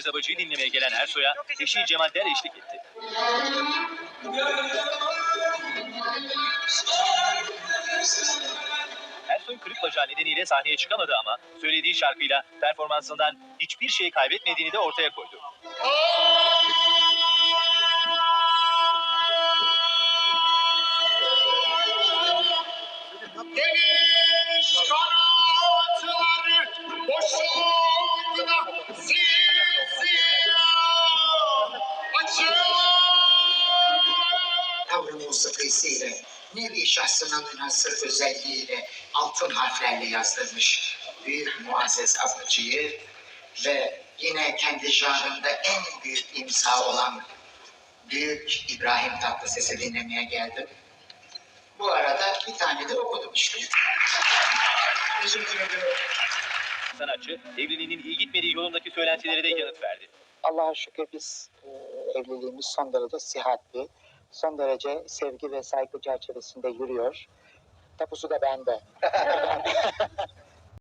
Zabacı'yı dinlemeye gelen Ersoy'a eşi Cemal Der eşlik etti. Ersoy kırık bacağı nedeniyle sahneye çıkamadı ama söylediği şarkıyla performansından hiçbir şey kaybetmediğini de ortaya koydu. Tavrı musikisiyle, nevi şahsına münasır özelliğiyle altın harflerle yazdırmış büyük Muazzez Abıcı'yı ve yine kendi janrında en büyük imza olan büyük İbrahim Tatlıses'i dinlemeye geldim. Bu arada bir tane de okudum işte. Ederim. Sanatçı evliliğinin iyi gitmediği yolundaki söylentilere de yanıt verdi. Allah'a şükür biz e, evliliğimiz son derece sihatli, son derece sevgi ve saygı çerçevesinde yürüyor. Tapusu da bende.